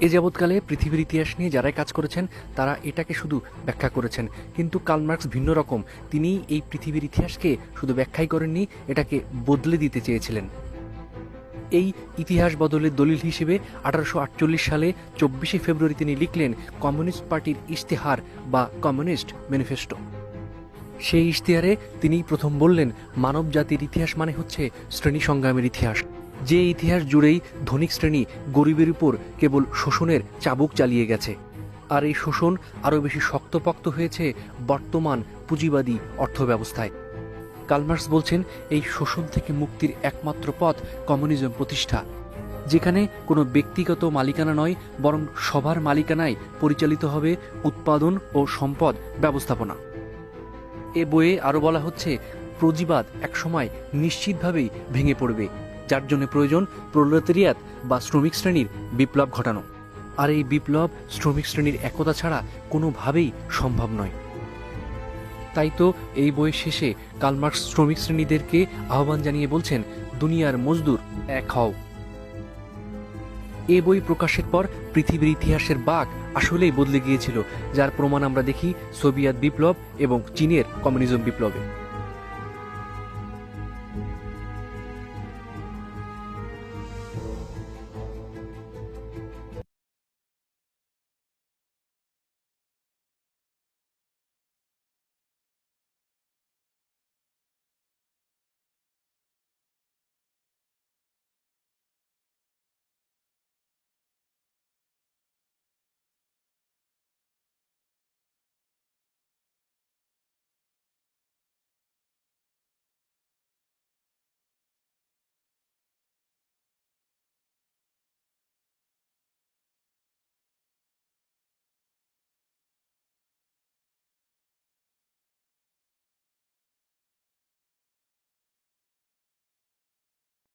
এ যাবৎকালে পৃথিবীর ইতিহাস নিয়ে যারাই কাজ করেছেন, তারা এটাকে শুধু ব্যাখ্যা করেছেন। কিন্তু কালমার্কস ভিন্ন রকম। তিনি এই পৃথিবীর ইতিহাসকে শুধু ব্যাখ্যাই করেননি, এটাকে বদলে দিতে চেয়েছিলেন। এই ইতিহাস বদলের দলিল হিসেবে আঠারোশো আটচল্লিশ সালে চব্বিশে ফেব্রুয়ারি তিনি লিখলেন, কমিউনিস্ট পার্টির ইশতেহার বা কমিউনিস্ট ম্যানিফেস্টো। সেই ইশতেহারে তিনি প্রথম বললেন মানব জাতির ইতিহাস মানে হচ্ছে শ্রেণি সংগ্রামের ইতিহাস। যে ইতিহাস জুড়েই ধনিক শ্রেণি গরিবের উপর কেবল শোষণের চাবুক চালিয়ে গেছে। আর এই শোষণ আরও বেশি শক্তপোক্ত হয়েছে বর্তমান পুঁজিবাদী অর্থব্যবস্থায়। কালমার্স বলছেন, এই শোষণ থেকে মুক্তির একমাত্র পথ কমিউনিজম প্রতিষ্ঠা, যেখানে কোনো ব্যক্তিগত মালিকানা নয়, বরং সবার মালিকানায় পরিচালিত হবে উৎপাদন ও সম্পদ ব্যবস্থাপনা। এ বইয়ে আরও বলা হচ্ছে প্রজিবাদ একসময় নিশ্চিতভাবেই ভেঙে পড়বে। যার জন্য প্রয়োজন প্রোলেতারিয়াত বা শ্রমিক শ্রেণির বিপ্লব ঘটানো। আর এই বিপ্লব শ্রমিক শ্রেণির একতা ছাড়া কোনোভাবেই সম্ভব নয়। তাই তো এই বইয়ের শেষে কালমার্কস শ্রমিক শ্রেণীদেরকে আহ্বান জানিয়ে বলছেন, দুনিয়ার মজদুর এক হও। এ বই প্রকাশের পর পৃথিবীর ইতিহাসের বাঘ আসলেই বদলে গিয়েছিল, যার প্রমাণ আমরা দেখি সোভিয়েত বিপ্লব এবং চীনের কমিউনিজম বিপ্লবে।